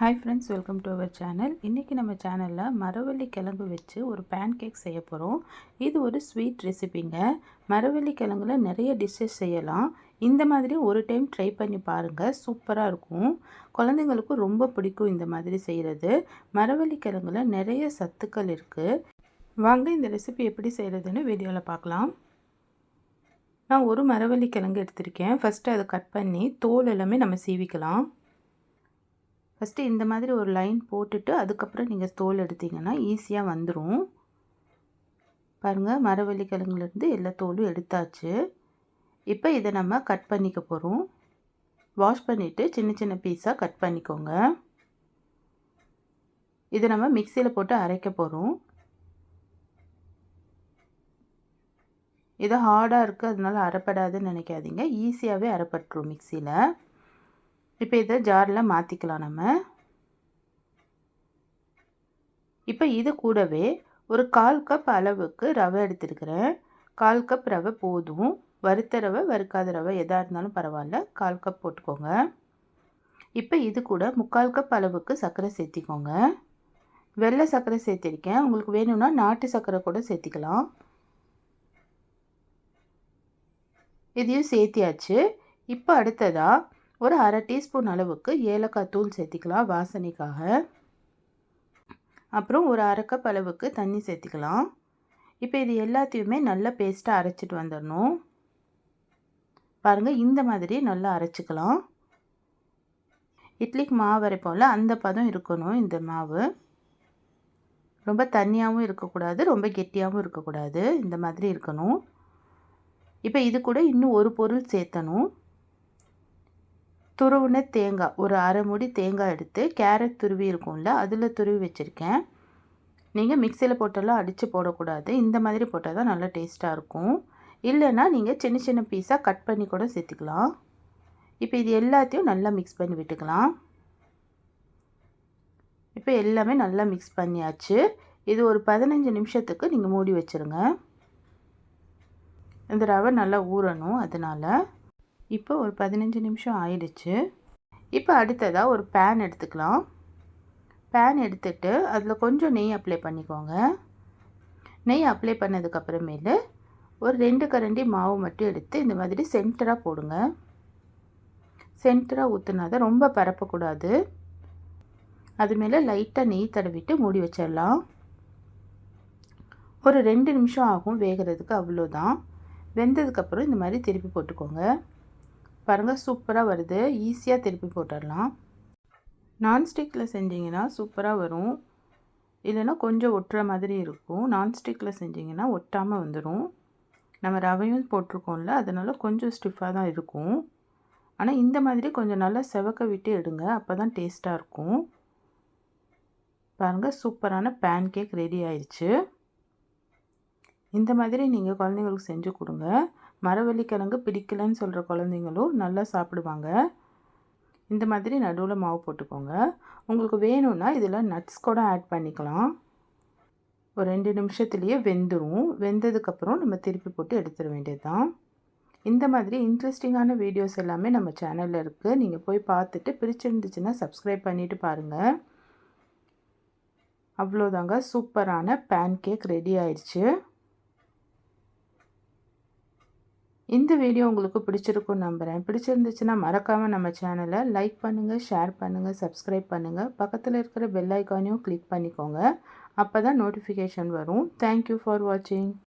Hi friends welcome to our channel இன்றைக்கி நம்ம சேனலில் மரவள்ளி கிழங்கு வச்சு ஒரு பேன் கேக் செய்ய போகிறோம் இது ஒரு ஸ்வீட் ரெசிபிங்க மரவள்ளி கிழங்குல நிறைய டிஷ்ஷஸ் செய்யலாம். இந்த மாதிரி ஒரு டைம் ட்ரை பண்ணி பாருங்கள் சூப்பராக இருக்கும். குழந்தைங்களுக்கும் ரொம்ப பிடிக்கும் இந்த மாதிரி செய்கிறது மரவள்ளி கிழங்குல நிறைய சத்துக்கள் இருக்குது வாங்க இந்த ரெசிபி எப்படி செய்கிறதுன்னு வீடியோவில் பார்க்கலாம். நான் ஒரு மரவள்ளி கிழங்கு எடுத்திருக்கேன். ஃபஸ்ட்டு அதை கட் பண்ணி தோல் எல்லாமே நம்ம சீவிக்கலாம். ஃபஸ்ட்டு இந்த மாதிரி ஒரு லைன் போட்டுட்டு அதுக்கப்புறம் நீங்கள் தோல் எடுத்திங்கன்னா ஈஸியாக வந்துடும் பாருங்கள் மரவள்ளி கிழங்குலேருந்து எல்லா தோலும் எடுத்தாச்சு. இப்போ இதை நம்ம கட் பண்ணிக்க போகிறோம் வாஷ் பண்ணிவிட்டு சின்ன சின்ன பீஸாக கட் பண்ணிக்கோங்க. இதை நம்ம மிக்சியில் போட்டு அரைக்க போகிறோம் இது ஹார்டாக இருக்குது அதனால அரைப்படாதுன்னு நினைக்காதீங்க. ஈஸியாகவே அரைப்பட்டுரும் மிக்சியில் இப்போ இதை ஜாரில் மாற்றிக்கலாம் நம்ம. இப்போ இது கூடவே ஒரு கால் கப் அளவுக்கு ரவை எடுத்துருக்கிறேன். கால் கப் ரவை போதும். வறுத்த ரவை வறுக்காத ரவை எதாக இருந்தாலும் பரவாயில்ல. கால் கப் போட்டுக்கோங்க. இப்போ இது கூட முக்கால் கப் அளவுக்கு சர்க்கரை சேர்த்திக்கோங்க. வெள்ளை சர்க்கரை சேர்த்திருக்கேன். உங்களுக்கு வேணும்னா நாட்டு சர்க்கரை கூட சேர்த்திக்கலாம். இதையும் சேர்த்தியாச்சு. இப்போ அடுத்ததாக ஒரு அரை டீஸ்பூன் அளவுக்கு ஏலக்காய் தூள் சேர்த்திக்கலாம் வாசனைக்காக. அப்புறம் ஒரு அரை கப் அளவுக்கு தண்ணி சேர்த்திக்கலாம். இப்போ இது எல்லாத்தையுமே நல்லா பேஸ்ட்டாக அரைச்சிட்டு வந்துடணும். பாருங்கள் இந்த மாதிரி நல்லா அரைச்சிக்கலாம். இட்லிக்கு மாவு அரைப்போம்ல அந்த பதம் இருக்கணும் இந்த மாவு. ரொம்ப தண்ணியாகவும் இருக்கக்கூடாது ரொம்ப கெட்டியாகவும் இருக்கக்கூடாது இந்த மாதிரி இருக்கணும். இப்போ இது கூட இன்னும் ஒரு பொருள் சேர்த்தணும். துருவின தேங்காய் ஒரு அரை மூடி தேங்காய் எடுத்து கேரட் துருவி இருக்கும்ல அதில் துருவி வச்சுருக்கேன். நீங்கள் மிக்சியில் போட்டெல்லாம் அடித்து போடக்கூடாது. இந்த மாதிரி போட்டால் தான் நல்லா டேஸ்ட்டாக இருக்கும். இல்லைன்னா நீங்கள் சின்ன சின்ன பீஸாக கட் பண்ணி கூட சேர்த்துக்கலாம். இப்போ இது எல்லாத்தையும் நல்லா மிக்ஸ் பண்ணி விட்டுக்கலாம். இப்போ எல்லாமே நல்லா மிக்ஸ் பண்ணியாச்சு. இது ஒரு பதினஞ்சு நிமிஷத்துக்கு நீங்கள் மூடி வச்சுருங்க. இந்த ரவை நல்லா ஊறணும் அதனால். இப்போ ஒரு பதினஞ்சு நிமிஷம் ஆயிடுச்சு. இப்போ அடுத்ததாக ஒரு பேன் எடுத்துக்கலாம். பேன் எடுத்துட்டு அதில் கொஞ்சம் நெய் அப்ளை பண்ணிக்கோங்க. நெய் அப்ளை பண்ணதுக்கப்புறமேலு ஒரு ரெண்டு கரண்டி மாவு மட்டும் எடுத்து இந்த மாதிரி சென்டராக போடுங்க. சென்டராக ஊற்றுனா தான் ரொம்ப பரப்பக்கூடாது. அது மேலே லைட்டாக நெய் தடவிட்டு மூடி வச்சிடலாம். ஒரு ரெண்டு நிமிஷம் ஆகும் வேகிறதுக்கு அவ்வளோதான் வெந்ததுக்கப்புறம் இந்த மாதிரி திருப்பி போட்டுக்கோங்க. பாருங்கள் சூப்பராக வருது. ஈஸியாக திருப்பி போட்டுடலாம். நான்ஸ்டிக்கில் செஞ்சிங்கன்னா சூப்பராக வரும். இல்லைன்னா கொஞ்சம் ஒட்டுற மாதிரி இருக்கும். நான்ஸ்டிக்கில் செஞ்சிங்கன்னா ஒட்டாமல் வந்துடும் நம்ம ரவையும் போட்டிருக்கோம்ல அதனால் கொஞ்சம் ஸ்டிஃபாக தான் இருக்கும். ஆனால் இந்த மாதிரி கொஞ்சம் நல்லா செவக்க விட்டு எடுங்க. அப்போ தான் டேஸ்ட்டாக இருக்கும். பாருங்கள் சூப்பரான பேன் கேக் ரெடி ஆயிடுச்சு இந்த மாதிரி நீங்கள் குழந்தைங்களுக்கு செஞ்சு கொடுங்க. மரவள்ளிக்கிழங்கு பிடிக்கலன்னு சொல்கிற குழந்தைங்களும் நல்லா சாப்பிடுவாங்க. இந்த மாதிரி நடுவில் மாவு போட்டுக்கோங்க. உங்களுக்கு வேணும்னா இதில் நட்ஸ் கூட ஆட் பண்ணிக்கலாம். ஒரு ரெண்டு நிமிஷத்துலேயே வெந்துடும் வெந்ததுக்கப்புறம் நம்ம திருப்பி போட்டு எடுத்துட வேண்டியது தான் இந்த மாதிரி இன்ட்ரெஸ்டிங்கான வீடியோஸ் எல்லாமே நம்ம சேனலில் இருக்குது நீங்கள் போய் பார்த்துட்டு பிரிச்சிருந்துச்சுன்னா சப்ஸ்கிரைப் பண்ணிவிட்டு பாருங்கள் அவ்வளோதாங்க. சூப்பரான பேன் கேக் ரெடி ஆயிடுச்சு. இந்த வீடியோ உங்களுக்கு பிடிச்சிருக்கும் நம்புகிறேன் பிடிச்சிருந்துச்சுன்னா மறக்காமல் நம்ம சேனலை லைக் பண்ணுங்கள் ஷேர் பண்ணுங்கள் சப்ஸ்கிரைப் பண்ணுங்கள் பக்கத்தில் இருக்கிற பெல் ஐக்கானையும் கிளிக் பண்ணிக்கோங்க. அப்போ தான் நோட்டிஃபிகேஷன் வரும் தேங்க்யூ ஃபார் வாட்சிங்